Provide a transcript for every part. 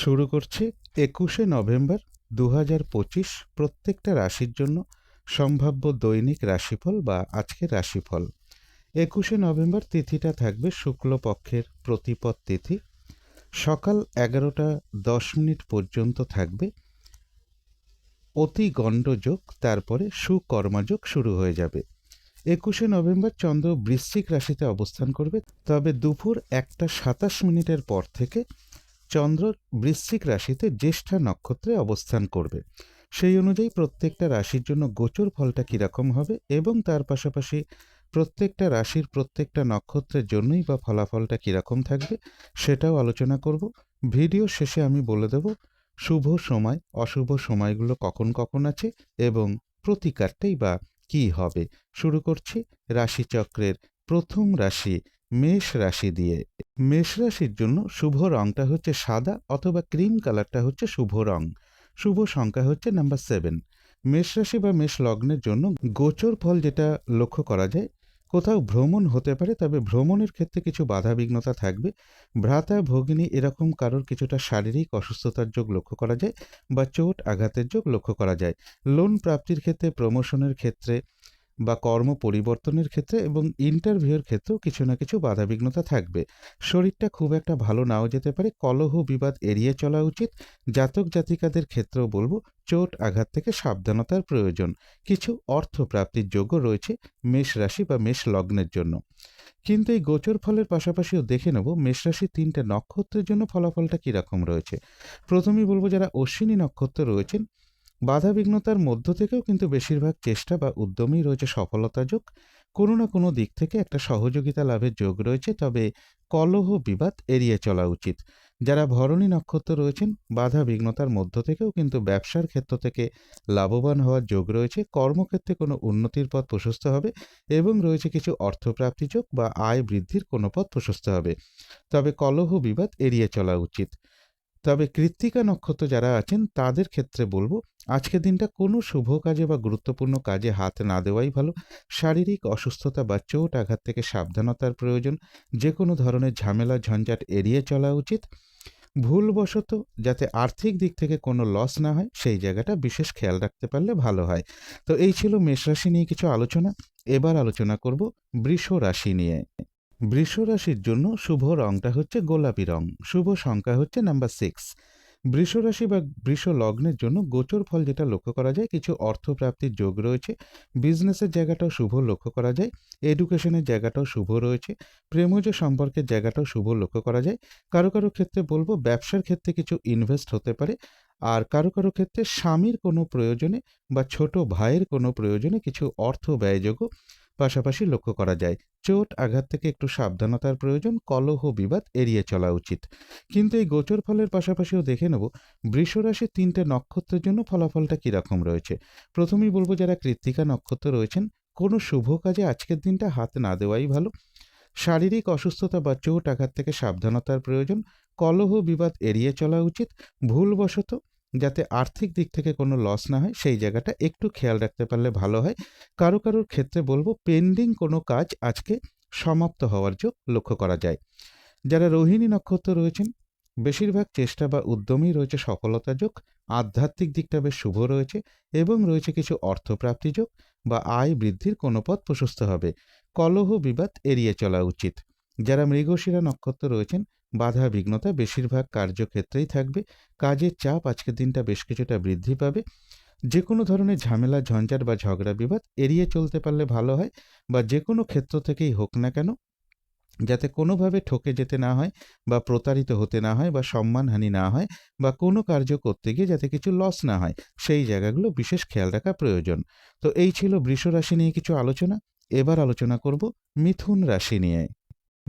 শুরু করছি একুশে নভেম্বর দু পঁচিশ প্রত্যেকটা রাশির জন্য সম্ভাব্য দৈনিক রাশিফল বা আজকের রাশিফল। একুশে নভেম্বর তিথিটা থাকবে শুক্লপক্ষের প্রতিপদ তিথি। সকাল এগারোটা দশ মিনিট পর্যন্ত থাকবে। অতি গণ্ডযোগ, তারপরে সুকর্মাযোগ শুরু হয়ে যাবে। একুশে নভেম্বর চন্দ্র বৃশ্চিক রাশিতে অবস্থান করবে, তবে দুপুর একটা সাতাশ মিনিটের পর থেকে চন্দ্র বৃশ্চিক রাশিতে জ্যেষ্ঠা নক্ষত্রে অবস্থান করবে। সেই অনুযায়ী প্রত্যেকটা রাশির জন্য গোচর ফলটা কীরকম হবে এবং তার পাশাপাশি প্রত্যেকটা রাশির প্রত্যেকটা নক্ষত্রের জন্যই বা ফলাফলটা কীরকম থাকবে সেটাও আলোচনা করব। ভিডিও শেষে আমি বলে দেব, শুভ সময়, অশুভ সময়গুলো কখন কখন আছে এবং প্রতিকারটাই বা কী হবে। শুরু করছি রাশিচক্রের প্রথম রাশি মেষ রাশি দিয়ে, মেষ রাশির জন্য শুভ রংটা হচ্ছে সাদা অথবা ক্রিম কালারটা হচ্ছে শুভ রং। শুভ সংখ্যা হচ্ছে নাম্বার সেভেন মেষ রাশি বা মেষ লগ্নের জন্য গোচর ফল যেটা লক্ষ্য করা যায়, কোথাও ভ্রমণ হতে পারে, তবে ভ্রমণের ক্ষেত্রে কিছু বাধাবিঘ্নতা থাকবে। ভ্রাতা, ভগিনী এরকম কারোর কিছুটা শারীরিক অসুস্থতার যোগ লক্ষ্য করা যায় বা চোট আঘাতের যোগ লক্ষ্য করা যায়। লোন প্রাপ্তির ক্ষেত্রে প্রমোশনের ক্ষেত্রে বা কর্ম পরিবর্তনের ক্ষেত্রে এবং ইন্টারভিউয়ের ক্ষেত্রেও কিছু না কিছু বাধাবিঘ্নতা থাকবে। শরীরটা খুব একটা ভালো নাও যেতে পারে, কলহ বিবাদ এড়িয়ে চলা উচিত। জাতক জাতিকাদের ক্ষেত্রেও বলব, চোট আঘাত থেকে সাবধানতার প্রয়োজন। কিছু অর্থ প্রাপ্তির যোগ্য রয়েছে মেষ রাশি বা মেষ লগ্নের জন্য। কিন্তু এই গোচর ফলের পাশাপাশিও দেখে নেব মেষরাশি তিনটে নক্ষত্রের জন্য ফলাফলটা কীরকম রয়েছে। প্রথমেই বলব, যারা অশ্বিনী নক্ষত্র রয়েছেন বাধা বিঘ্নতার মধ্য থেকেও কিন্তু বেশিরভাগ চেষ্টা বা উদ্যমেই রয়েছে সফলতা যোগ কোনো না কোনো দিক থেকে একটা সহযোগিতা লাভের যোগ রয়েছে, তবে কলহ বিবাদ এড়িয়ে চলা উচিত। যারা ভরণী নক্ষত্র রয়েছেন বাধা বিঘ্নতার মধ্য থেকেও কিন্তু ব্যবসার ক্ষেত্র থেকে লাভবান হওয়ার যোগ রয়েছে। কর্মক্ষেত্রে কোনো উন্নতির পথ প্রশস্ত হবে এবং রয়েছে কিছু অর্থপ্রাপ্তি যোগ বা আয় বৃদ্ধির কোনো পথ প্রশস্ত হবে। তবে কলহ বিবাদ এড়িয়ে চলা উচিত। তবে কৃত্তিকা নক্ষত্র যারা আছেন, তাদের ক্ষেত্রে বলব আজকের দিনটা কোনো শুভ কাজে বা গুরুত্বপূর্ণ কাজে হাত না দেওয়াই ভালো। শারীরিক অসুস্থতা বা চোট আঘাত থেকে সাবধানতার প্রয়োজন যে কোনো ধরনের ঝামেলা ঝঞ্ঝাট এড়িয়ে চলা উচিত। ভুলবশত যাতে আর্থিক দিক থেকে কোনো লস না হয়, সেই জায়গাটা বিশেষ খেয়াল রাখতে পারলে ভালো হয়। তো এই ছিল মেষ রাশি নিয়ে কিছু আলোচনা। এবার আলোচনা করব বৃষ রাশি নিয়ে। বৃষ রাশির জন্য শুভ রংটা হচ্ছে গোলাপি রং। শুভ সংখ্যা হচ্ছে নাম্বার সিক্স বৃষ রাশি বা বৃষ লগ্নের জন্য গোচর ফল যেটা লক্ষ্য করা যায়, কিছু অর্থপ্রাপ্তির যোগ রয়েছে। বিজনেসের জায়গাটাও শুভ লক্ষ্য করা যায়। এডুকেশনের জায়গাটাও শুভ রয়েছে। প্রেমজ সম্পর্কের জায়গাটাও শুভ লক্ষ্য করা যায়। কারও কারও ক্ষেত্রে বলব ব্যবসার ক্ষেত্রে কিছু ইনভেস্ট হতে পারে। আর কারও কারও ক্ষেত্রে স্বামীর কোনো প্রয়োজনে বা ছোট ভাইয়ের কোনো প্রয়োজনে কিছু অর্থ ব্যয়যোগ্য। পাশাপাশি লক্ষ্য করা যায়, চোট আঘাত থেকে একটু সাবধানতার প্রয়োজন, কলহ, বিবাদ এড়িয়ে চলা উচিত। কিন্তু এই গোচর ফলের পাশাপাশিও দেখে নেব বৃষরাশির তিনটে নক্ষত্রের জন্য ফলাফলটা কীরকম রয়েছে। প্রথমেই বলব যারা কৃত্তিকা নক্ষত্র রয়েছেন, কোনো শুভ কাজে আজকের দিনটা হাত না দেওয়াই ভালো। শারীরিক অসুস্থতা বা চোট আঘাত থেকে সাবধানতার প্রয়োজন, কলহ, বিবাদ এড়িয়ে চলা উচিত, ভুলবশত যাতে আর্থিক দিক থেকে কোনো লস না হয়, সেই জায়গাটা একটু খেয়াল রাখতে পারলে ভালো হয়। কারও কারোর ক্ষেত্রে বলব পেন্ডিং কোনো কাজ আজকে সমাপ্ত হওয়ার যোগ লক্ষ্য করা যায়। যারা রোহিণী নক্ষত্র রয়েছেন, বেশিরভাগ চেষ্টা বা উদ্যমেই রয়েছে সফলতা যোগ, আধ্যাত্মিক দিকটা বেশ শুভ রয়েছে এবং রয়েছে কিছু অর্থপ্রাপ্তি যোগ বা আয় বৃদ্ধির কোনো পথ প্রশস্ত হবে। কলহ বিবাদ এড়িয়ে চলা উচিত। যারা মৃগশিরা নক্ষত্র রয়েছেন বাধা বিঘ্নতা বেশিরভাগ কার্যক্ষেত্রেই থাকবে। কাজের চাপ আজকের দিনটা বেশ কিছুটা বৃদ্ধি পাবে। যে কোনো ধরনের ঝামেলা, ঝঞ্ঝাট বা ঝগড়া বিবাদ এড়িয়ে চলতে পারলে ভালো হয় বা যে কোনো ক্ষেত্র থেকেই হোক না কেন, যাতে কোনোভাবে ঠকে যেতে না হয় বা প্রতারিত হতে না হয় বা সম্মানহানি না হয় বা কোনো কার্য করতে গিয়ে যাতে কিছু লস না হয়, সেই জায়গাগুলো বিশেষ খেয়াল রাখা প্রয়োজন। তো এই ছিল বৃষ রাশি নিয়ে কিছু আলোচনা। এবার আলোচনা করব মিথুন রাশি নিয়ে।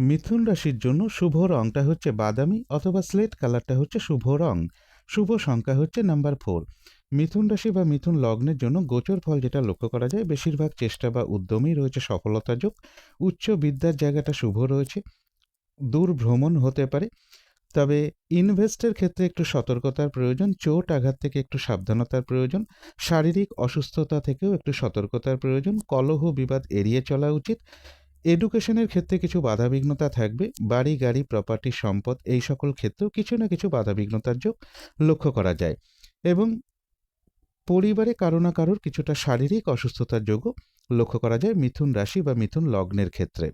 মিথুন রাশির জন্য শুভ রংটা হচ্ছে বাদামি অথবা স্লেট কালারটা হচ্ছে শুভ রং। শুভ সংখ্যা হচ্ছে নাম্বার ফোর মিথুন রাশি বা মিথুন লগ্নের জন্য গোচর ফল যেটা লক্ষ্য করা যায়, বেশিরভাগ চেষ্টা বা উদ্যমেই রয়েছে সফলতা যোগ। উচ্চ বিদ্যার জায়গাটা শুভ রয়েছে। দূর ভ্রমণ হতে পারে। তবে ইনভেস্টের ক্ষেত্রে একটু সতর্কতার প্রয়োজন, চোট আঘাত থেকে একটু সাবধানতার প্রয়োজন, শারীরিক অসুস্থতা থেকেও একটু সতর্কতার প্রয়োজন, কলহ বিবাদ এড়িয়ে চলা উচিত। এডুকেশনের ক্ষেত্রে কিছু বাধাবিঘ্নতা থাকবে। বাড়ি, গাড়ি প্রপার্টি সম্পদ এই সকল ক্ষেত্রেও কিছু না কিছু বাধাবিঘ্নতার যোগ লক্ষ্য করা যায়। এবং পরিবারে কারও না কারোর কিছুটা শারীরিক অসুস্থতার যোগও লক্ষ্য করা যায় মিথুন রাশি বা মিথুন লগ্নের ক্ষেত্রে।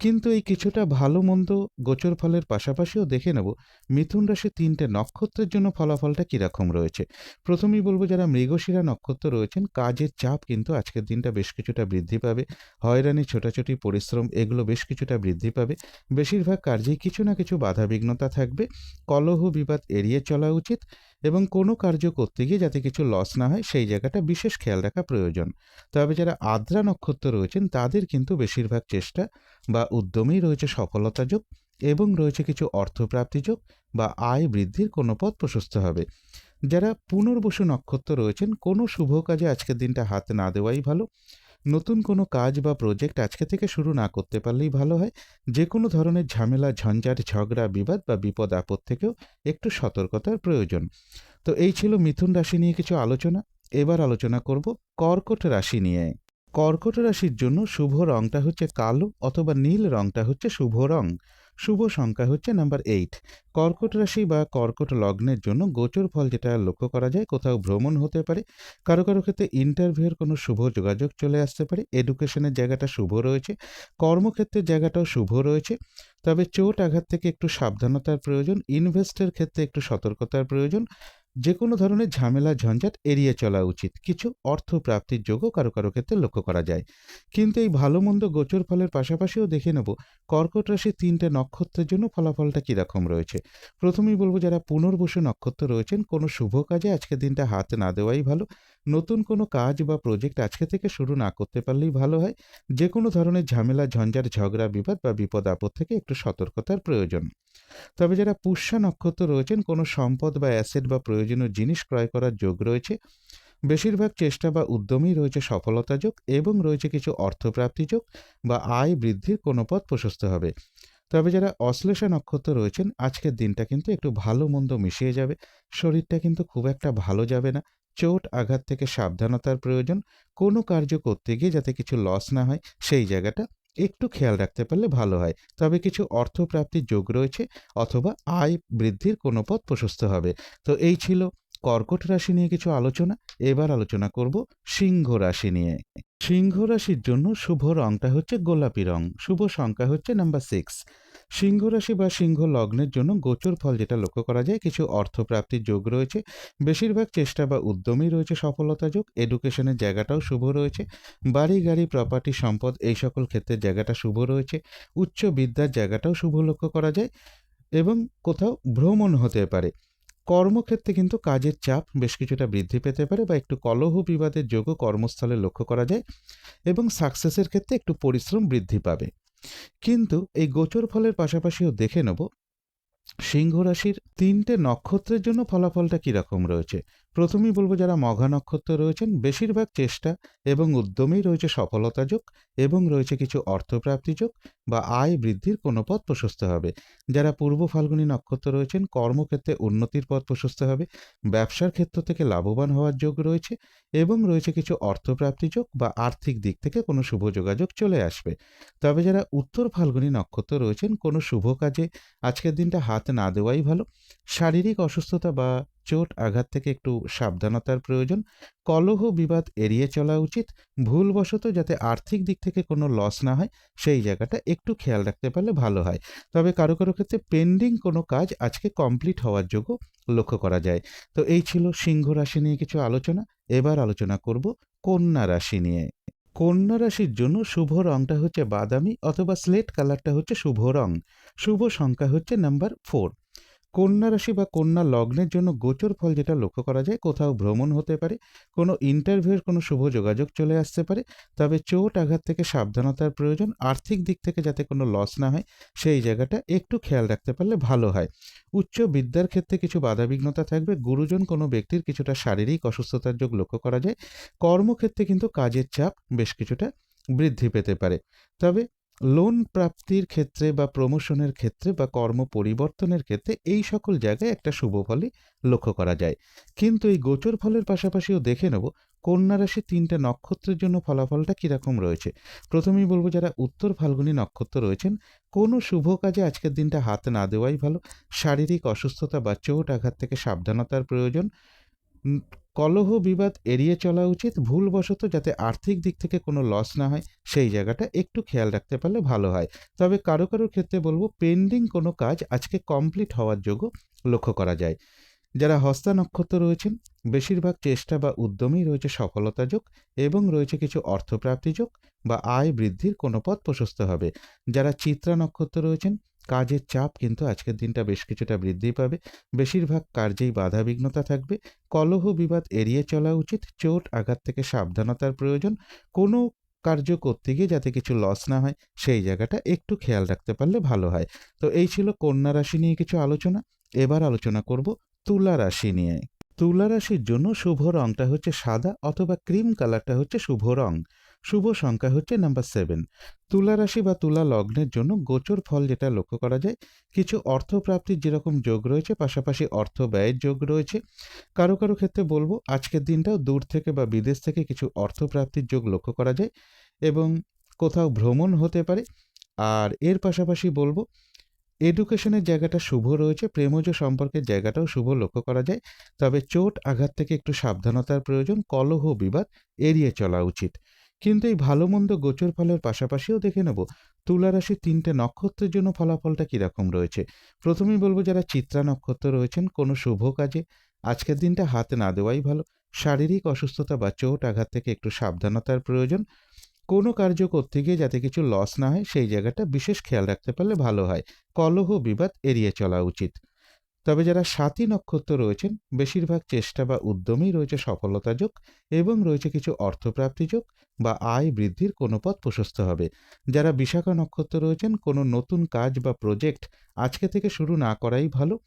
কিন্তু এই কিছুটা ভালো মন্দ গোচর ফলের পাশাপাশিও দেখে নেব, মিথুন রাশি তিনটে নক্ষত্রের জন্য ফলাফলটা কীরকম রয়েছে। প্রথমেই বলব যারা মৃগশিরা নক্ষত্র রয়েছেন, কাজের চাপ কিন্তু আজকের দিনটা বেশ কিছুটা বৃদ্ধি পাবে। হয়রানি, ছোটাছুটি, পরিশ্রম, এগুলো বেশ কিছুটা বৃদ্ধি পাবে। বেশিরভাগ কার্যেই কিছু না কিছু বাধা বিঘ্নতা থাকবে। কলহ বিবাদ এড়িয়ে চলা উচিত। এবং কোনো কার্য করতে গিয়ে যাতে কিছু লস না হয়, সেই জায়গাটা বিশেষ খেয়াল রাখা প্রয়োজন। তবে যারা আদ্রা নক্ষত্র রয়েছেন, তাদের কিন্তু বেশিরভাগ চেষ্টা বা উদ্যমেই রয়েছে সফলতা যোগ এবং রয়েছে কিছু অর্থপ্রাপ্তি যোগ বা আয় বৃদ্ধির কোনো পথ প্রশস্ত হবে। যারা পুনর্বসু নক্ষত্র রয়েছেন, কোনো শুভ কাজে আজকের দিনটা হাত না দেওয়াই ভালো। নতুন কোনো কাজ বা প্রজেক্ট আজকে থেকে শুরু না করতে পারলেই ভালো হয়। যে কোনো ধরনের ঝামেলা, ঝঞ্ঝাট, ঝগড়া, বিবাদ বা বিপদ আপদ থেকেও একটু সতর্কতার প্রয়োজন। তো এই ছিল মিথুন রাশি নিয়ে কিছু আলোচনা। এবার আলোচনা করব কর্কট রাশি নিয়ে। কর্কট রাশির জন্য শুভ রংটা হচ্ছে কালো অথবা নীল রংটা হচ্ছে শুভ রং। শুভ সংখ্যা হচ্ছে নাম্বার এইট কর্কট রাশি বা কর্কট লগ্নের জন্য গোচর ফল যেটা লক্ষ্য করা যায়, কোথাও ভ্রমণ হতে পারে, কারও কারও ক্ষেত্রে ইন্টারভিউয়ের কোনো শুভ যোগাযোগ চলে আসতে পারে এডুকেশনের জায়গাটা শুভ রয়েছে, কর্মক্ষেত্রের জায়গাটাও শুভ রয়েছে, তবে চোট আঘাত থেকে একটু সাবধানতার প্রয়োজন ইনভেস্টের ক্ষেত্রে একটু সতর্কতার প্রয়োজন যে কোনো ধরনের ঝামেলা ঝঞ্ঝাট এড়িয়ে চলা উচিত। কিছু অর্থ প্রাপ্তির যোগও কারও কারও ক্ষেত্রে লক্ষ্য করা যায়। কিন্তু এই ভালো মন্দ গোচর ফলের পাশাপাশিও দেখে নেব, কর্কট রাশির তিনটে নক্ষত্রের জন্য ফলাফলটা কীরকম রয়েছে। প্রথমেই বলব, যারা পুনর্বসু নক্ষত্র রয়েছেন, কোনো শুভ কাজে আজকের দিনটা হাত না দেওয়াই ভালো। নতুন কোনো কাজ বা প্রজেক্ট আজকে থেকে শুরু না করতে পারলেই ভালো হয়। যে কোনো ধরনের ঝামেলা ঝঞ্ঝাট ঝগড়া, বিবাদ বা বিপদ আপদ থেকে একটু সতর্কতার প্রয়োজন। তবে যারা পুষ্যা নক্ষত্র রয়েছেন, কোনো সম্পদ বা অ্যাসেট বা প্রয়োজনীয় জিনিস ক্রয় করার যোগ রয়েছে, বেশিরভাগ চেষ্টা বা উদ্যমেই রয়েছে সফলতা যোগ এবং রয়েছে কিছু অর্থপ্রাপ্তি যোগ বা আয় বৃদ্ধির কোনো পথ প্রশস্ত হবে। তবে যারা অশ্লেষা নক্ষত্র রয়েছেন, আজকের দিনটা কিন্তু একটু ভালো মন্দ মিশিয়ে যাবে, শরীরটা কিন্তু খুব একটা ভালো যাবে না। চোট, আঘাত থেকে সাবধানতার প্রয়োজন। কোনো কার্য করতে গিয়ে যাতে কিছু লস না হয়, সেই জায়গাটা একটু খেয়াল রাখতে পারলে ভালো হয়। তবে কিছু অর্থপ্রাপ্তির যোগ রয়েছে, অথবা আয় বৃদ্ধির কোনো পথ প্রশস্ত হবে। তো এই ছিল কর্কট রাশি নিয়ে কিছু আলোচনা, এবার আলোচনা করব সিংহ রাশি নিয়ে। সিংহ রাশির জন্য শুভ রংটা হচ্ছে গোলাপি রং, শুভ সংখ্যা হচ্ছে নাম্বার সিক্স সিংহ রাশি বা সিংহ লগ্নের জন্য গোচর ফল যেটা লক্ষ্য করা যায়, কিছু অর্থপ্রাপ্তির যোগ রয়েছে, বেশিরভাগ চেষ্টা বা উদ্যমই রয়েছে সফলতা যোগ এডুকেশনের জায়গাটাও শুভ রয়েছে, বাড়ি গাড়ি প্রপার্টি সম্পদ এই সকল ক্ষেত্রে জায়গাটা শুভ রয়েছে উচ্চ বিদ্যার জায়গাটাও শুভ লক্ষ্য করা যায়, এবং কোথাও ভ্রমণ হতে পারে। কর্মক্ষেত্রে কিন্তু কাজের চাপ বেশ কিছুটা বৃদ্ধি পেতে পারে বা একটু কলহ বিবাদের যোগও কর্মস্থলে লক্ষ্য করা যায় এবং সাকসেসের ক্ষেত্রে একটু পরিশ্রম বৃদ্ধি পাবে। কিন্তু এই গোচর ফলের পাশাপাশিও দেখে নেব, সিংহ রাশির তিনটে নক্ষত্রের জন্য ফলাফলটা কীরকম রয়েছে? প্রথমেই বলব যারা মঘা নক্ষত্র রয়েছেন, বেশিরভাগ চেষ্টা এবং উদ্যমেই রয়েছে সফলতা যোগ এবং রয়েছে কিছু অর্থপ্রাপ্তি যোগ বা আয় বৃদ্ধির কোনো পথ প্রশস্ত হবে। যারা পূর্ব ফাল্গুনী নক্ষত্র রয়েছেন, কর্মক্ষেত্রে উন্নতির পথ প্রশস্ত হবে, ব্যবসার ক্ষেত্র থেকে লাভবান হওয়ার যোগ রয়েছে এবং রয়েছে কিছু অর্থপ্রাপ্তি যোগ বা আর্থিক দিক থেকে কোনো শুভ যোগাযোগ চলে আসবে। তবে যারা উত্তর ফাল্গুনী নক্ষত্র রয়েছেন, কোনো শুভ কাজে আজকের দিনটা হাত না দেওয়াই ভালো। শারীরিক অসুস্থতা বা চোট আঘাত থেকে একটু সাবধানতার প্রয়োজন। কলহ বিবাদ এড়িয়ে চলা উচিত। ভুলবশত যাতে আর্থিক দিক থেকে কোনো লস না হয়, সেই জায়গাটা একটু খেয়াল রাখতে পারলে ভালো হয়। তবে কারও কারও ক্ষেত্রে পেন্ডিং কোনো কাজ আজকে কমপ্লিট হওয়ার যোগ্য লক্ষ্য করা যায়। তো এই ছিল সিংহ রাশি নিয়ে কিছু আলোচনা। এবার আলোচনা করব কন্যা রাশি নিয়ে। কন্যা রাশির জন্য শুভ রংটা হচ্ছে বাদামি অথবা স্লেট কালারটা হচ্ছে শুভ রং। শুভ সংখ্যা হচ্ছে নাম্বার ফোর কন্যা রাশি বা কন্যা লগ্নের জন্য গোচর ফল যেটা লক্ষ্য করা যায়, কোথাও ভ্রমণ হতে পারে, কোনো ইন্টারভিউয়ের কোনো শুভ যোগাযোগ চলে আসতে পারে, তবে চোট আঘাত থেকে সাবধানতার প্রয়োজন, আর্থিক দিক থেকে যাতে কোনো লস না হয়, সেই জায়গাটা একটু খেয়াল রাখতে পারলে ভালো হয়। উচ্চ বিদ্যার ক্ষেত্রে কিছু বাধাবিঘ্নতা থাকবে, গুরুজন কোনো ব্যক্তির কিছুটা শারীরিক অসুস্থতার যোগ লক্ষ্য করা যায়, কর্মক্ষেত্রে কিন্তু কাজের চাপ বেশ কিছুটা বৃদ্ধি পেতে পারে। তবে লোন প্রাপ্তির ক্ষেত্রে বা প্রমোশনের ক্ষেত্রে বা কর্ম পরিবর্তনের ক্ষেত্রে এই সকল জায়গায় একটা শুভ ফলই লক্ষ্য করা যায়। কিন্তু এই গোচর ফলের পাশাপাশিও দেখে নেব, কন্যা রাশি তিনটে নক্ষত্রের জন্য ফলাফলটা কীরকম রয়েছে। প্রথমেই বলব যারা উত্তর ফাল্গুনী নক্ষত্র রয়েছেন, কোনো শুভ কাজে আজকের দিনটা হাত না দেওয়াই ভালো। শারীরিক অসুস্থতা বা চোট আঘাত থেকে সাবধানতার প্রয়োজন। কলহ বিবাদ এড়িয়ে চলা উচিত, ভুলবশত যাতে আর্থিক দিক থেকে কোনো লস না হয়, সেই জায়গাটা একটু খেয়াল রাখতে পারলে ভালো হয়। তবে কারও কারও ক্ষেত্রে বলব পেন্ডিং কোনো কাজ আজকে কমপ্লিট হওয়ার যোগ্য লক্ষ্য করা যায়। যারা হস্তা নক্ষত্র রয়েছেন, বেশিরভাগ চেষ্টা বা উদ্যমেই রয়েছে সফলতা যোগ এবং রয়েছে কিছু অর্থপ্রাপ্তি যোগ বা আয় বৃদ্ধির কোনো পথ প্রশস্ত হবে। যারা চিত্রা নক্ষত্র রয়েছেন কাজের চাপ কিন্তু আজকের দিনটা বেশ কিছুটা বৃদ্ধি পাবে। বেশিরভাগ কার্যেই বাধাবিঘ্নতা থাকবে। কলহ বিবাদ এড়িয়ে চলা উচিত। চোট, আঘাত থেকে সাবধানতার প্রয়োজন। কোনো কার্য করতে গিয়ে যাতে কিছু লস না হয়, সেই জায়গাটা একটু খেয়াল রাখতে পারলে ভালো হয়। তো এই ছিল কন্যা রাশি নিয়ে কিছু আলোচনা। এবার আলোচনা করব তুলা রাশি নিয়ে। তুলা রাশির জন্য শুভ রংটা হচ্ছে সাদা অথবা ক্রিম কালারটা হচ্ছে শুভ রং। শুভ সংখ্যা হচ্ছে নাম্বার সেভেন তুলা রাশি বা তুলা লগ্নের জন্য গোচর ফল যেটা লক্ষ্য করা যায়, কিছু অর্থপ্রাপ্তির যেরকম যোগ রয়েছে, পাশাপাশি অর্থ ব্যয়ের যোগ রয়েছে। কারও কারও ক্ষেত্রে বলব, আজকের দিনটাও দূর থেকে বা বিদেশ থেকে কিছু অর্থপ্রাপ্তির যোগ লক্ষ্য করা যায় এবং কোথাও ভ্রমণ হতে পারে। আর এর পাশাপাশি বলব এডুকেশনের জায়গাটা শুভ রয়েছে, প্রেমজ সম্পর্কের জায়গাটাও শুভ লক্ষ্য করা যায়। তবে চোট আঘাত থেকে একটু সাবধানতার প্রয়োজন, কলহ বিবাদ এড়িয়ে চলা উচিত। কিন্তু এই ভালো মন্দ গোচর ফলের পাশাপাশিও দেখে নেব তুলা রাশির তিনটে নক্ষত্রের জন্য ফলাফলটা কীরকম রয়েছে। প্রথমেই বলব যারা চিত্রা নক্ষত্র রয়েছেন, কোনো শুভ কাজে, আজকের দিনটা হাতে না দেওয়াই ভালো। শারীরিক অসুস্থতা বা চোট আঘাত থেকে একটু সাবধানতার প্রয়োজন। কোনো কার্য করতে গিয়ে যাতে কিছু লস না হয়, সেই জায়গাটা বিশেষ খেয়াল রাখতে পারলে ভালো হয়। কলহ বিবাদ এড়িয়ে চলা উচিত। তবে যারা সাতী নক্ষত্র রয়েছেন, বেশিরভাগ চেষ্টা বা উদ্যমেই রয়েছে সফলতা যোগ এবং রয়েছে কিছু অর্থপ্রাপ্তি যোগ বা আয় বৃদ্ধির কোনো পথ প্রশস্ত হবে। যারা বিশাখা নক্ষত্র রয়েছেন, কোনো নতুন কাজ বা প্রজেক্ট আজকে থেকে শুরু না করাই ভালো।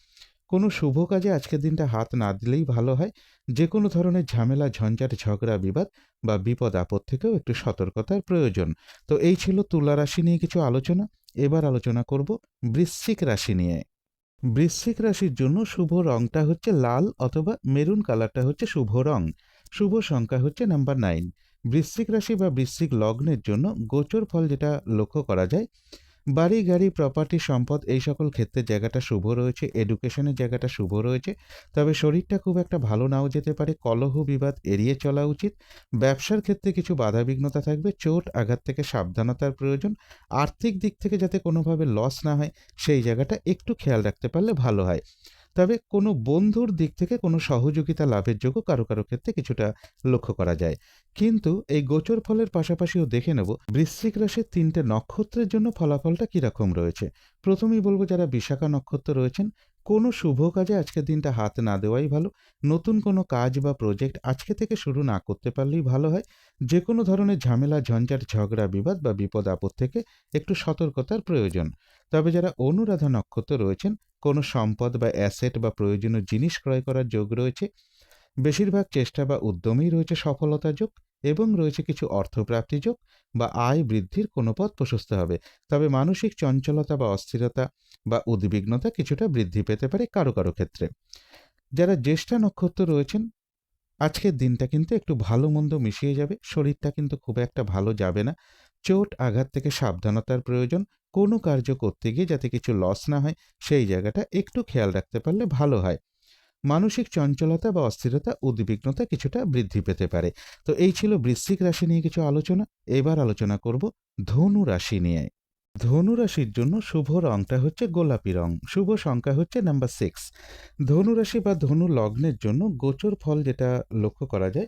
কোনো শুভ কাজে আজকের দিনটা হাত না দিলেই ভালো হয়। যে কোনো ধরনের ঝামেলা, ঝঞ্ঝাট, ঝগড়া, বিবাদ বা বিপদ আপদ থেকেও একটু সতর্কতার প্রয়োজন। তো এই ছিল তুলা রাশি নিয়ে কিছু আলোচনা। এবার আলোচনা করব বৃশ্চিক রাশি নিয়ে। বৃশ্চিক রাশির জন্য শুভ রংটা হচ্ছে লাল অথবা মেরুন কালারটা হচ্ছে শুভ রং। শুভ সংখ্যা হচ্ছে নাম্বার নাইন। বৃশ্চিক রাশি বা বৃশ্চিক লগ্নের জন্য গোচর ফল যেটা লক্ষ্য করা যায় বাড়ি, গাড়ি প্রপার্টি সম্পদ এই সকল ক্ষেত্রে জায়গাটা শুভ রয়েছে এডুকেশনের জায়গাটা শুভ রয়েছে। তবে শরীরটা খুব একটা ভালো নাও যেতে পারে, কলহ, বিবাদ এড়িয়ে চলা উচিত। ব্যবসার ক্ষেত্রে কিছু বাধাবিঘ্নতা থাকবে, চোট, আঘাত থেকে সাবধানতার প্রয়োজন। আর্থিক দিক থেকে যাতে কোনোভাবে লস না হয়, সেই জায়গাটা একটু খেয়াল রাখতে পারলে ভালো হয়। তবে কোনো বন্ধুর দিক থেকে কোনো সহযোগিতা লাভের যোগ্য কারও কারও ক্ষেত্রে কিছুটা লক্ষ্য করা যায়। কিন্তু এই গোচর ফলের পাশাপাশিও দেখে নেব বৃশ্চিক রাশির তিনটে নক্ষত্রের জন্য ফলাফলটা কীরকম রয়েছে। প্রথমেই বলব যারা বিশাখা নক্ষত্র রয়েছেন, কোনো শুভ কাজে আজকের দিনটা হাত না দেওয়াই ভালো। নতুন কোনো কাজ বা প্রজেক্ট আজকে থেকে শুরু না করতে পারলেই ভালো হয়। যে কোনো ধরনের ঝামেলা, ঝঞ্ঝাট, ঝগড়া, বিবাদ বা বিপদ আপদ থেকে একটু সতর্কতার প্রয়োজন। তবে যারা অনুরাধা নক্ষত্র রয়েছেন কোনো সম্পদ বা অ্যাসেট বা প্রয়োজনীয় জিনিস ক্রয় করার যোগ রয়েছে। বেশিরভাগ চেষ্টা বা উদ্যমেই রয়েছে সফলতা যোগ এবং রয়েছে কিছু অর্থপ্রাপ্তি যোগ বা আয় বৃদ্ধির কোনো পথ প্রশস্ত হবে। তবে মানসিক চঞ্চলতা বা অস্থিরতা বা উদ্বিগ্নতা কিছুটা বৃদ্ধি পেতে পারে কারও কারও ক্ষেত্রে। যারা জ্যেষ্ঠা নক্ষত্র রয়েছেন, আজকের দিনটা কিন্তু একটু ভালো মন্দ মিশিয়ে যাবে। শরীরটা কিন্তু খুব একটা ভালো যাবে না। চোট, আঘাত থেকে সাবধানতার প্রয়োজন কোনো কার্য করতে গিয়ে যাতে কিছু লস না হয়, সেই জায়গাটা একটু খেয়াল রাখতে পারলে ভালো হয়। মানসিক চঞ্চলতা বা অস্থিরতা, উদ্বিগ্নতা কিছুটা বৃদ্ধি পেতে পারে। তো এই ছিল বৃশ্চিক রাশি নিয়ে কিছু আলোচনা। এবার আলোচনা করব ধনু রাশি নিয়ে। ধনু রাশির জন্য শুভ রংটা হচ্ছে গোলাপি রং। শুভ সংখ্যা হচ্ছে নাম্বার সিক্স ধনু রাশি বা ধনু লগ্নের জন্য গোচর ফল যেটা লক্ষ্য করা যায়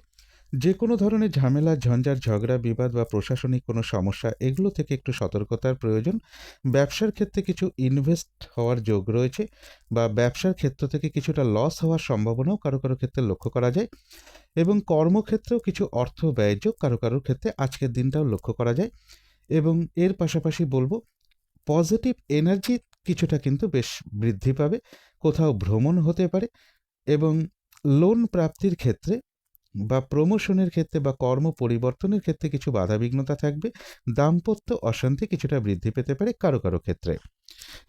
যে কোনো ধরনের ঝামেলা ঝঞ্ঝাট ঝগড়া, বিবাদ বা প্রশাসনিক কোনো সমস্যা, এগুলো থেকে একটু সতর্কতার প্রয়োজন। ব্যবসার ক্ষেত্রে কিছু ইনভেস্ট হওয়ার যোগ রয়েছে বা ব্যবসার ক্ষেত্র থেকে কিছুটা লস হওয়ার সম্ভাবনাও কারও কারও ক্ষেত্রে লক্ষ্য করা যায় এবং কর্মক্ষেত্রেও কিছু অর্থ ব্যয় যোগ কারও কারোর ক্ষেত্রে আজকের দিনটাও লক্ষ্য করা যায় এবং এর পাশাপাশি বলব পজিটিভ এনার্জি কিছুটা কিন্তু বেশ বৃদ্ধি পাবে, কোথাও ভ্রমণ হতে পারে এবং লোন প্রাপ্তির ক্ষেত্রে বা প্রমোশনের ক্ষেত্রে বা কর্ম পরিবর্তনের ক্ষেত্রে কিছু বাধাবিঘ্নতা থাকবে, দাম্পত্য অশান্তি কিছুটা বৃদ্ধি পেতে পারে কারও কারও ক্ষেত্রে।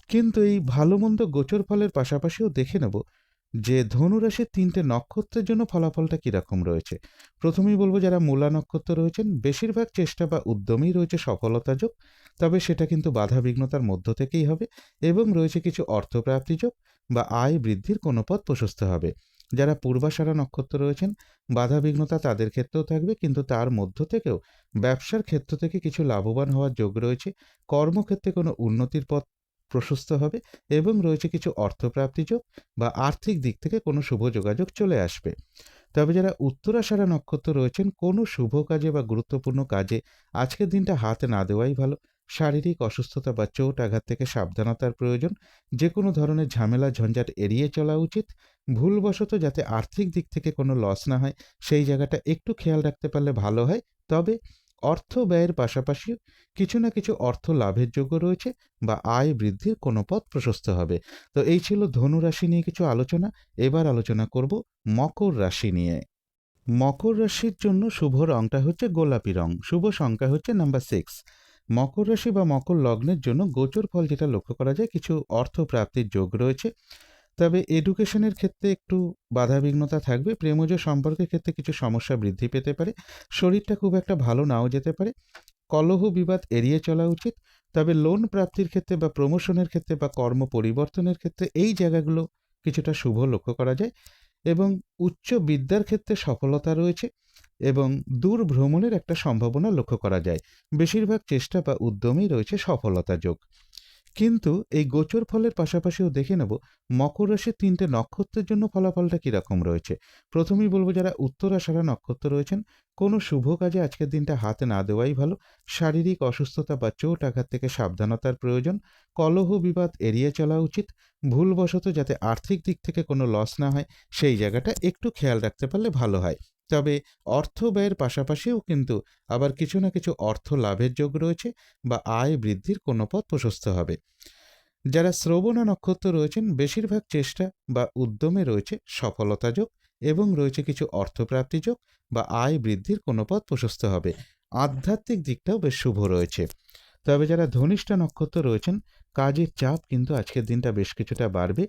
কিন্তু এই ভালো মন্দ গোচর ফলের পাশাপাশিও দেখে নেব যে ধনুরাশির তিনটে নক্ষত্রের জন্য ফলাফলটা কীরকম রয়েছে। প্রথমেই বলব যারা মূলা নক্ষত্র রয়েছেন, বেশিরভাগ চেষ্টা বা উদ্যমেই রয়েছে সফলতা যোগ, তবে সেটা কিন্তু বাধা বিঘ্নতার মধ্য থেকেই হবে এবং রয়েছে কিছু অর্থপ্রাপ্তি যোগ বা আয় বৃদ্ধির কোনো পথ প্রশস্ত হবে। যারা পূর্বাশারা নক্ষত্র রয়েছেন বাধা বিঘ্নতা তাদের ক্ষেত্রেও থাকবে, কিন্তু তার মধ্য থেকেও ব্যবসার ক্ষেত্র থেকে কিছু লাভবান হওয়ার যোগ রয়েছে। কর্মক্ষেত্রে কোনো উন্নতির পথ প্রশস্ত হবে এবং রয়েছে কিছু অর্থপ্রাপ্তি যোগ বা আর্থিক দিক থেকে কোনো শুভ যোগাযোগ চলে আসবে। তবে যারা উত্তরাষাঢ়া নক্ষত্র রয়েছেন, কোনো শুভ কাজে বা গুরুত্বপূর্ণ কাজে আজকের দিনটা হাতে না দেওয়াই ভালো। শারীরিক অসুস্থতা বা চোট আঘাত থেকে সাবধানতার প্রয়োজন যে কোনো ধরনের ঝামেলা ঝঞ্ঝাট এড়িয়ে চলা উচিত। ভুলবশত যাতে আর্থিক দিক থেকে কোনো লস না হয়, সেই জায়গাটা একটু খেয়াল রাখতে পারলে ভালো হয়। তবে অর্থ ব্যয়ের পাশাপাশি কিছু না কিছু অর্থ লাভের যোগ্য রয়েছে বা আয় বৃদ্ধির কোনো পথ প্রশস্ত হবে। তো এই ছিল ধনু রাশি নিয়ে কিছু আলোচনা। এবার আলোচনা করব মকর রাশি নিয়ে। মকর রাশির জন্য শুভ রংটা হচ্ছে গোলাপি রং। শুভ সংখ্যা হচ্ছে নাম্বার সিক্স মকর রাশি বা মকর লগ্নের জন্য গোচর ফল যেটা লক্ষ্য করা যায়, কিছু অর্থ প্রাপ্তির যোগ রয়েছে। তবে এডুকেশনের ক্ষেত্রে একটু বাধাবিঘ্নতা থাকবে। প্রেমজ সম্পর্কের ক্ষেত্রে কিছু সমস্যা বৃদ্ধি পেতে পারে। শরীরটা খুব একটা ভালো নাও যেতে পারে। কলহ বিবাদ এড়িয়ে চলা উচিত। তবে লোন প্রাপ্তির ক্ষেত্রে বা প্রমোশনের ক্ষেত্রে বা কর্ম পরিবর্তনের ক্ষেত্রে এই জায়গাগুলো কিছুটা শুভ লক্ষ্য করা যায়। এবং উচ্চ বিদ্যার ক্ষেত্রে সফলতা রয়েছে। এবং দূর ভ্রমণের একটা সম্ভাবনা লক্ষ্য করা যায়। বেশিরভাগ চেষ্টা বা উদ্যমেই রয়েছে সফলতা যোগ। কিন্তু এই গোচর ফলের পাশাপাশিও দেখে নেব, মকর রাশির তিনটে নক্ষত্রের জন্য ফলাফলটা কীরকম রয়েছে। প্রথমেই বলব যারা উত্তরাষাঢ়া নক্ষত্র রয়েছেন, কোনো শুভ কাজে আজকের দিনটা হাতে না দেওয়াই ভালো। শারীরিক অসুস্থতা বা চোট আঘাত থেকে সাবধানতার প্রয়োজন। কলহ বিবাদ এড়িয়ে চলা উচিত। ভুলবশত যাতে আর্থিক দিক থেকে কোনো লস না হয়, সেই জায়গাটা একটু খেয়াল রাখতে পারলে ভালো হয়। তবে অর্থ ব্যয়ের পাশাপাশিও কিন্তু আবার কিছু না কিছু অর্থ লাভের যোগ রয়েছে বা আয় বৃদ্ধির কোনো পথ প্রশস্ত হবে। যারা শ্রবণা নক্ষত্র রয়েছেন, বেশিরভাগ চেষ্টা বা উদ্যমে রয়েছে সফলতা যোগ এবং রয়েছে কিছু অর্থপ্রাপ্তি যোগ বা আয় বৃদ্ধির কোনো পথ প্রশস্ত হবে। আধ্যাত্মিক দিকটাও বেশ শুভ রয়েছে। তবে যারা ধনিষ্ঠা নক্ষত্র রয়েছেন কাজের চাপ কিন্তু আজকের দিনটা বেশ কিছুটা বাড়বে।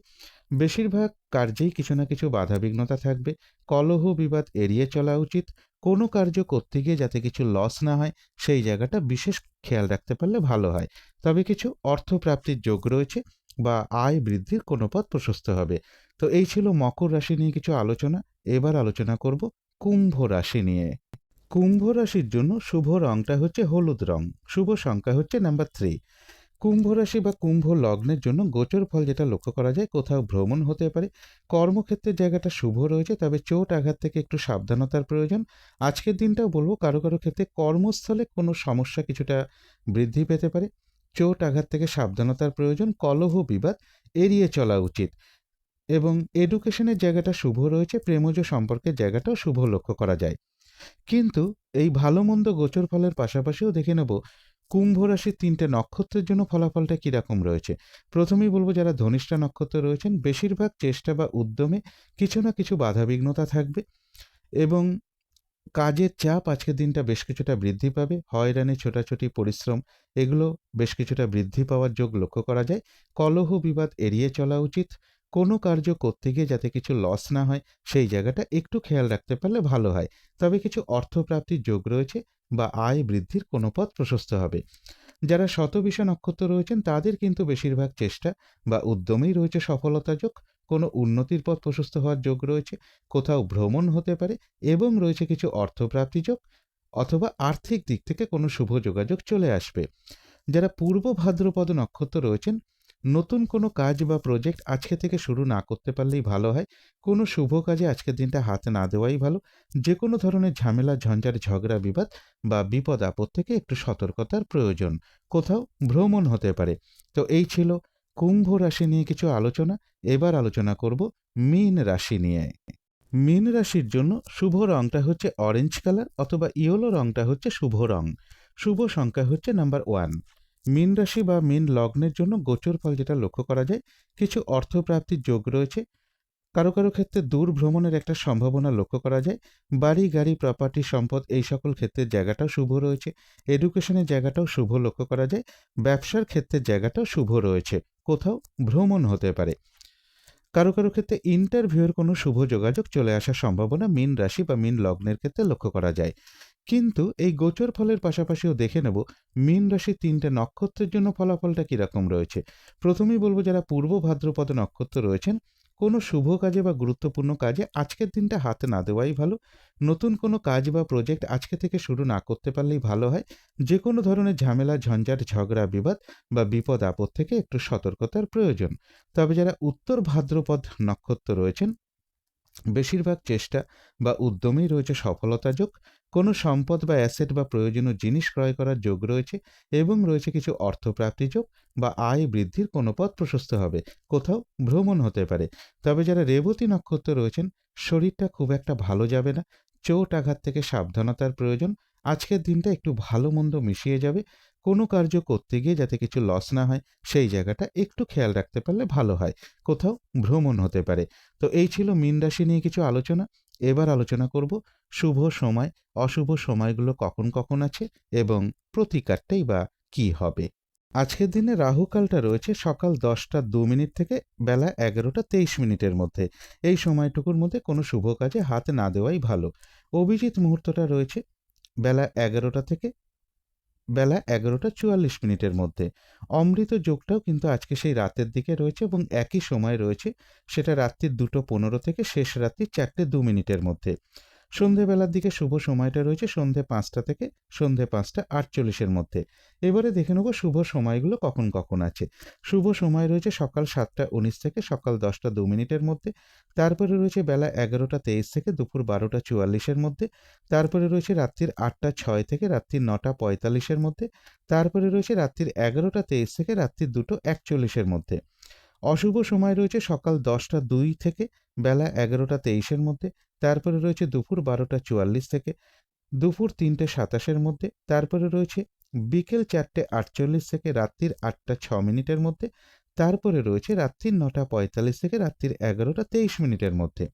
বেশিরভাগ কার্যেই কিছু না কিছু বাধাবিঘ্নতা থাকবে। কলহ বিবাদ এড়িয়ে চলা উচিত। কোনো কার্য করতে গিয়ে যাতে কিছু লস না হয়, সেই জায়গাটা বিশেষ খেয়াল রাখতে পারলে ভালো হয়। তবে কিছু অর্থপ্রাপ্তির যোগ রয়েছে বা আয় বৃদ্ধির কোনো পথ প্রশস্ত হবে। তো এই ছিল মকর রাশি নিয়ে কিছু আলোচনা। এবার আলোচনা করব কুম্ভ রাশি নিয়ে। কুম্ভ রাশির জন্য শুভ রংটা হচ্ছে হলুদ রং। শুভ সংখ্যা হচ্ছে নাম্বার থ্রি কুম্ভ রাশি বা কুম্ভ লগ্নের জন্য গোচর ফল যেটা লক্ষ্য করা যায়, কোথাও ভ্রমণ হতে পারে। কর্মক্ষেত্রের জায়গাটা শুভ রয়েছে, তবে চোট আঘাত থেকে একটু সাবধানতার প্রয়োজন। আজকের দিনটাও বলব, কারও কারও ক্ষেত্রে কর্মস্থলে কোনো সমস্যা কিছুটা বৃদ্ধি পেতে পারে। চোট আঘাত থেকে সাবধানতার প্রয়োজন, কলহ বিবাদ এড়িয়ে চলা উচিত। এবং এডুকেশনের জায়গাটা শুভ রয়েছে, প্রেমজ সম্পর্কের জায়গাটাও শুভ লক্ষ্য করা যায়। কিন্তু এই ভালো মন্দ গোচর ফলের পাশাপাশিও দেখে নেব কুম্ভ রাশির তিনটে নক্ষত্রের জন্য ফলাফলটা কীরকম রয়েছে? প্রথমেই বলব যারা ধনিষ্ঠা নক্ষত্র রয়েছেন, বেশিরভাগ চেষ্টা বা উদ্যমে কিছু না কিছু বাধাবিঘ্নতা থাকবে এবং কাজের চাপ আজকের দিনটা বেশ কিছুটা বৃদ্ধি পাবে। হয়রানি, ছোটাছুটি, পরিশ্রম এগুলো বেশ কিছুটা বৃদ্ধি পাওয়ার যোগ লক্ষ্য করা যায়। কলহ বিবাদ এড়িয়ে চলা উচিত। কোনো কার্য করতে গিয়ে যাতে কিছু লস না হয়, সেই জায়গাটা একটু খেয়াল রাখতে পারলে ভালো হয়। তবে কিছু অর্থপ্রাপ্তির যোগ রয়েছে। বা আয় বৃদ্ধির কোনো পথ প্রশস্ত হবে। যারা শতবিষ নক্ষত্র রয়েছেন, তাদের কিন্তু বেশিরভাগ চেষ্টা বা উদ্যমেই রয়েছে সফলতা যোগ। কোনো উন্নতির পথ প্রশস্ত হওয়ার যোগ রয়েছে। কোথাও ভ্রমণ হতে পারে এবং রয়েছে কিছু অর্থপ্রাপ্তি যোগ অথবা আর্থিক দিক থেকে কোনো শুভ যোগাযোগ চলে আসবে। যারা পূর্ব ভাদ্রপদ নক্ষত্র রয়েছেন নতুন কোনো কাজ বা প্রজেক্ট আজকে থেকে শুরু না করতে পারলেই ভালো হয়। কোনো শুভ কাজে আজকের দিনটা হাতে না দেওয়াই ভালো। যে কোনো ধরনের ঝামেলা, ঝঞ্ঝাট, ঝগড়া, বিবাদ বা বিপদ আপদ থেকে একটু সতর্কতার প্রয়োজন। কোথাও ভ্রমণ হতে পারে। তো এই ছিল কুম্ভ রাশি নিয়ে কিছু আলোচনা। এবার আলোচনা করব মীন রাশি নিয়ে। মীন রাশির জন্য শুভ রংটা হচ্ছে অরেঞ্জ কালার অথবা ইয়েলো রংটা হচ্ছে শুভ রং। শুভ সংখ্যা হচ্ছে নাম্বার ওয়ান মীন রাশি বা মীন লগ্নের জন্য গোচর ফল যেটা লক্ষ্য করা যায়, কিছু অর্থপ্রাপ্তির যোগ রয়েছে। কারও কারও ক্ষেত্রে দূর ভ্রমণের একটা সম্ভাবনা লক্ষ্য করা যায়। বাড়ি, গাড়ি প্রপার্টি সম্পদ এই সকল ক্ষেত্রের জায়গাটাও শুভ রয়েছে। এডুকেশনের জায়গাটাও শুভ লক্ষ্য করা যায়। ব্যবসার ক্ষেত্রে জায়গাটাও শুভ রয়েছে। কোথাও ভ্রমণ হতে পারে। কারও কারও ক্ষেত্রে ইন্টারভিউয়ের কোনো শুভ যোগাযোগ চলে আসার সম্ভাবনা মীন রাশি বা মীন লগ্নের ক্ষেত্রে লক্ষ্য করা যায়। কিন্তু এই গোচর ফলের পাশাপাশিও দেখে নেব মীন রাশির তিনটে নক্ষত্রের জন্য ফলাফলটা কীরকম রয়েছে। প্রথমেই বলব যারা পূর্ব ভাদ্রপদ নক্ষত্র রয়েছেন, কোনো শুভ কাজে বা গুরুত্বপূর্ণ কাজে আজকের দিনটা হাতে না দেওয়াই ভালো। নতুন কোনো কাজ বা প্রজেক্ট আজকে থেকে শুরু না করতে পারলেই ভালো হয়। যে কোনো ধরনের ঝামেলা, ঝঞ্ঝাট, ঝগড়া, বিবাদ বা বিপদ আপদ থেকে একটু সতর্কতার প্রয়োজন। তবে যারা উত্তর ভাদ্রপদ নক্ষত্র রয়েছেন বেশিরভাগ চেষ্টা বা উদ্যমেই রয়েছে সফলতা যোগ। কোনো সম্পদ বা অ্যাসেট বা প্রয়োজনীয় জিনিস ক্রয় করার যোগ রয়েছে এবং রয়েছে কিছু অর্থপ্রাপ্তি যোগ বা আয় বৃদ্ধির কোনো পথ প্রশস্ত হবে। কোথাও ভ্রমণ হতে পারে। তবে যারা রেবতী নক্ষত্র রয়েছেন, শরীরটা খুব একটা ভালো যাবে না। চোট আঘাত থেকে সাবধানতার প্রয়োজন। আজকের দিনটা একটু ভালো মন্দ মিশিয়ে যাবে। কোনো কার্য করতে গিয়ে যাতে কিছু লস না হয়, সেই জায়গাটা একটু খেয়াল রাখতে পারলে ভালো হয়। কোথাও ভ্রমণ হতে পারে। তো এই ছিল মীন রাশি নিয়ে কিছু আলোচনা। এবার আলোচনা করব, শুভ সময়, অশুভ সময়গুলো কখন কখন আছে এবং প্রতিকারটাই বা কি হবে? আজকের দিনে রাহুকালটা রয়েছে সকাল দশটা দু মিনিট থেকে বেলা এগারোটা তেইশ মিনিটের মধ্যে। এই সময়টুকুর মধ্যে কোনো শুভ কাজে হাত না দেওয়াই ভালো। অভিজিৎ মুহূর্তটা রয়েছে বেলা এগারোটা থেকে বেলা এগারোটা চুয়াল্লিশ মিনিটের মধ্যে। অমৃত যোগটাও কিন্তু আজকে সেই রাতের দিকে রয়েছে এবং একই সময় রয়েছে, সেটা রাত্রির দুটো পনেরো থেকে শেষ রাত্রি চারটে দু মিনিটের মধ্যে। সন্ধেবেলার দিকে শুভ সময়টা রয়েছে সন্ধে পাঁচটা থেকে সন্ধে পাঁচটা আটচল্লিশের মধ্যে। এবারে দেখে নেব শুভ সময়গুলো কখন কখন আছে। শুভ সময় রয়েছে সকাল সাতটা উনিশ থেকে সকাল দশটা দু মিনিটের মধ্যে। তারপরে রয়েছে বেলা এগারোটা তেইশ থেকে দুপুর বারোটা চুয়াল্লিশের মধ্যে। তারপরে রয়েছে রাত্রির আটটা ছয় থেকে রাত্রি নটা পঁয়তাল্লিশের মধ্যে। তারপরে রয়েছে রাত্রির এগারোটা তেইশ থেকে রাত্রির দুটো একচল্লিশের মধ্যে। অশুভ সময় রয়েছে সকাল দশটা দুই থেকে বেলা এগারোটা তেইশের মধ্যে। তারপরে রয়েছে দুপুর বারোটা চুয়াল্লিশ থেকে দুপুর তিনটে সাতাশের মধ্যে, তারপরে রয়েছে বিকেল চারটে আটচল্লিশ থেকে রাত্রির আটটা ছ মিনিটের মধ্যে, তারপরে রয়েছে রাত্রির নটা পঁয়তাল্লিশ থেকে রাত্রির এগারোটা তেইশ মিনিটের মধ্যে।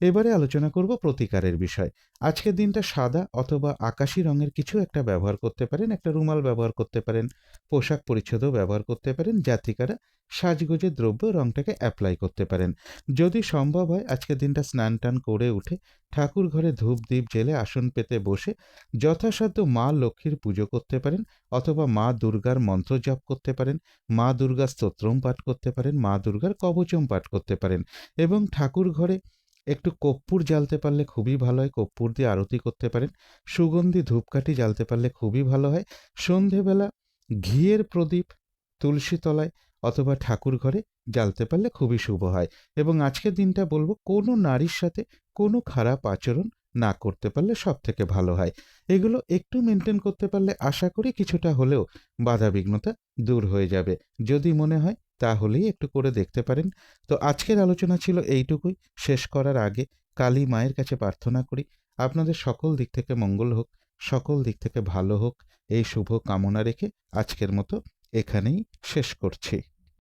এবারে আলোচনা করব প্রতিকারের বিষয়। আজকের দিনটা সাদা অথবা আকাশি রঙের কিছু একটা ব্যবহার করতে পারেন, একটা রুমাল ব্যবহার করতে পারেন, পোশাক পরিচ্ছদও ব্যবহার করতে পারেন, জাতিকারা সাজগোজের দ্রব্য রঙটাকে অ্যাপ্লাই করতে পারেন। যদি সম্ভব হয় আজকের দিনটা স্নান টান করে উঠে ঠাকুর ঘরে ধূপ দ্বীপ জেলে আসন পেতে বসে যথাসাধ্য মা লক্ষ্মীর পুজো করতে পারেন অথবা মা দুর্গার মন্ত্র জপ করতে পারেন, মা দুর্গা স্তোত্রম পাঠ করতে পারেন, মা দুর্গার কবচম পাঠ করতে পারেন এবং ঠাকুর ঘরে একটু কর্পূর জ্বালতে পারলে খুবই ভালো হয় কর্পূর দিয়ে আরতি করতে পারেন। সুগন্ধি ধূপকাঠি জ্বালতে পারলে খুবই ভালো হয়। সন্ধেবেলা ঘিয়ের প্রদীপ তুলসী তলায় অথবা ঠাকুর ঘরে জ্বালতে পারলে খুবই শুভ হয়। এবং আজকের দিনটা বলব, কোনো নারীর সাথে কোনো খারাপ আচরণ না করতে পারলে সব থেকে ভালো হয়। এগুলো একটু মেনটেন করতে পারলে আশা করি কিছুটা হলেও বাধাবিঘ্নতা দূর হয়ে যাবে। যদি মনে হয় তাহলেই একটু করে দেখতে পারেন। তো আজকের আলোচনা ছিল এইটুকুই। শেষ করার আগে কালী মায়ের কাছে প্রার্থনা করি। আপনাদের সকল দিক থেকে মঙ্গল হোক, সকল দিক থেকে ভালো হোক। এই শুভ কামনা রেখে আজকের মতো এখানেই শেষ করছি।